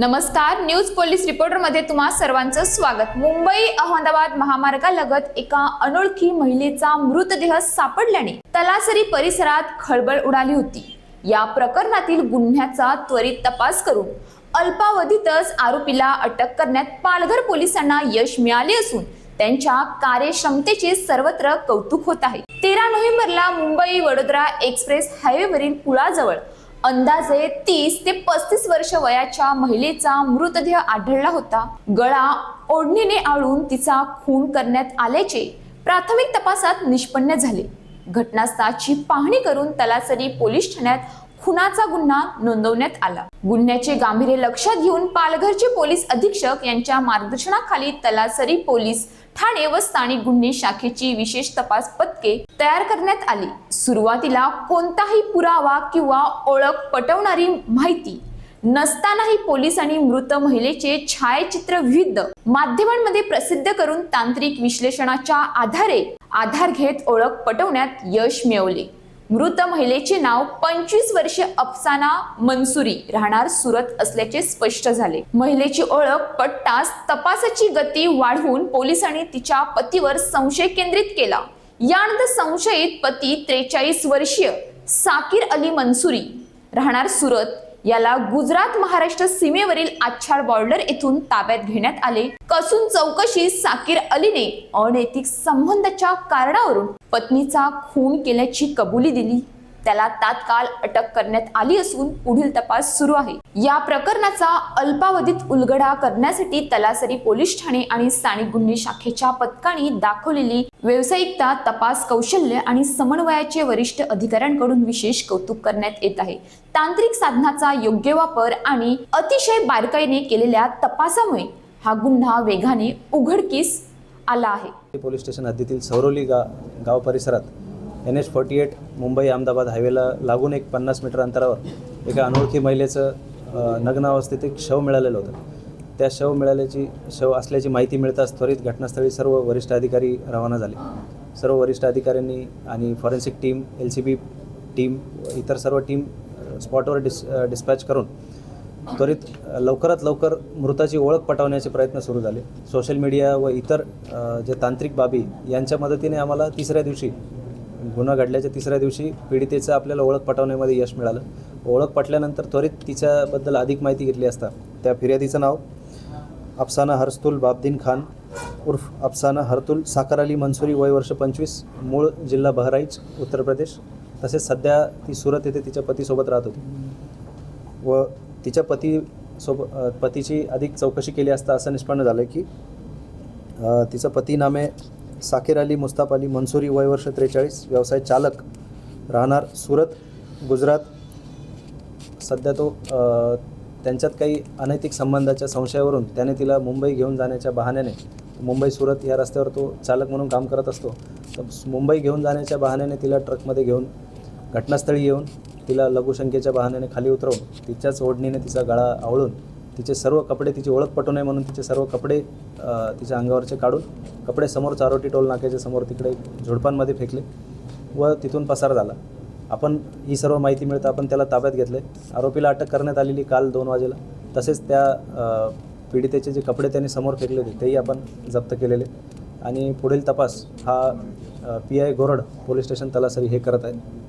नमस्कार news police रिपोर्टरमध्ये तुम्हा सर्वांचं स्वागत. मुंबई अहमदाबाद महामार्गालगत एका अनोळखी महिलेचा मृतदेह सापडल्याने तलासरी परिसरात खळबळ उडाली होती. या प्रकरणातील गुन्ह्याचा त्वरित तपास करून अल्पावधीतच आरोपीला अटक करण्यात पालघर पोलिसांना यश मिळाले असून त्यांच्या कार्यक्षमतेचे सर्वत्र कौतुक होत आहे. तेरा नोव्हेंबरला मुंबई वडोदरा एक्सप्रेस हायवेवरील पुलाजवळ अंदाजे तीस ते पस्तीस वर्ष वयाच्या महिलेचा मृतदेह आढळला होता. गळा ओढणीने आळून तिचा खून करण्यात आल्याचे प्राथमिक तपासात निष्पन्न झाले. घटनास्थळाची पाहणी करून तलासरी पोलीस ठाण्यात खुनाचा गुन्हा नोंदवण्यात आला. गुन्ह्याचे गांभीर्य लक्षात घेऊन पालघरचे पोलीस अधीक्षक यांच्या मार्गदर्शनाखाली तलासरी पोलीस ठाणे व स्थानिक गुन्हे शाखेची विशेष तपास पथके तयार करण्यात आली. सुरुवातीला कोणताही पुरावा किंवा ओळख पटवणारी माहिती नसतानाही पोलिसांनी मृत महिलेचे छायाचित्र विविध माध्यमांमध्ये प्रसिद्ध करून तांत्रिक विश्लेषणाच्या आधारे आधार घेत ओळख पटवण्यात यश मिळवले. मृत महिलेचे नाव पंचवीस वर्षीय अफसाना मनसुरी राहणार सुरत असल्याचे स्पष्ट झाले. महिलेची ओळख पटताच तपासाची गती वाढवून पोलिसांनी तिच्या पतीवर संशय केंद्रित केला. यानंतर संशयित पती त्रेचाळीस वर्षीय साकीर अली मनसुरी राहणार सुरत. याला गुजरात महाराष्ट्र सीमेवरील आच्छाड बॉर्डर येथून ताब्यात घेण्यात आले. कसून चौकशी साकीर अलीने अनैतिक संबंधाच्या कारणावरून पत्नीचा खून केल्याची कबुली दिली. त्याला तात्काळ अटक करण्यात आली असून पुढील तपास सुरू आहे. या प्रकरणाचा अल्पावधीत उलगडा करण्यासाठी तलासरी पोलीस ठाणे आणि स्थानिक गुन्हे शाखेच्या पथकाने दाखवलेली व्यावसायिकता तपास कौशल्य आणि समन्वयाचे वरिष्ठ अधिकाऱ्यांकडून विशेष कौतुक करण्यात येत आहे. तांत्रिक साधनाचा योग्य वापर आणि अतिशय बारकाईने केलेल्या तपासामुळे हा गुन्हा वेगाने उघडकीस आला आहे. पोलीस स्टेशन हद्दीतील सौरोली गा गाव परिसरात N H forty eight Mumbai Ahmedabad हायवेला लागून एक पन्नास मीटर अंतरावर एका अनोळखी महिलेचं अ, नग्न अवस्थेत एक शव मिळालेलं होतं. त्या शव मिळाल्याची शव असल्याची माहिती मिळताच त्वरित घटनास्थळी सर्व वरिष्ठ अधिकारी रवाना झाले. सर्व वरिष्ठ अधिकाऱ्यांनी आणि forensic team L C B team इतर सर्व टीम स्पॉटवर डिस डिस्पॅच करून त्वरित लवकरात लवकर मृताची ओळख पटवण्याचे प्रयत्न सुरू झाले. सोशल मीडिया व इतर जे तांत्रिक बाबी यांच्या मदतीने आम्हाला तिसऱ्या दिवशी गुन्हा घडल्याच्या तिसऱ्या दिवशी पीडितेचं आपल्याला ओळख पटवण्यामध्ये यश मिळालं. ओळख पटल्यानंतर त्वरित तिच्याबद्दल अधिक माहिती घेतली असता. त्या फिर्यादीचं नाव अफसाना हरस्तुल बाबदीन खान उर्फ अफसाना हरतुल साकार अली मनसुरी वय वर्ष पंचवीस मूळ जिल्हा बहराईच उत्तर प्रदेश. तसेच सध्या ती सुरत येथे तिच्या पतीसोबत राहत होती. व तिच्या पती सोब पतीची अधिक चौकशी केली असता असं निष्पन्न झालं की तिचं पती नामे साकेर अली मुस्ताफ अली मनसुरी वय वर्ष त्रेचाळीस व्यवसाय चालक राहणार सुरत गुजरात. सध्या तो त्यांच्यात काही अनैतिक संबंधाच्या संशयावरून त्याने तिला मुंबई घेऊन जाण्याच्या बहाण्याने मुंबई सुरत या रस्त्यावर तो चालक म्हणून काम करत असतो. तर मुंबई घेऊन जाण्याच्या बहाण्याने तिला ट्रकमध्ये घेऊन घटनास्थळी येऊन तिला लघुशंकेच्या बहाण्याने खाली उतरवून तिच्याच ओढणीने तिचा गळा आवळून तिचे सर्व कपडे तिची ओळख पटू नये म्हणून तिचे सर्व कपडे तिच्या अंगावरचे काढून कपडे समोर चारोटी टोल नाक्याच्या समोर तिकडे झुडपांमध्ये फेकले व तिथून पसार झाला. आपण ही सर्व माहिती मिळतं आपण त्याला ताब्यात घेतले. आरोपीला अटक करण्यात आलेली काल दोन वाजेला. तसेच त्या पीडितेचे जे कपडे त्यांनी समोर फेकले होते तेही आपण जप्त केलेले. आणि पुढील तपास हा P I Gorad police station Talasari हे करत आहे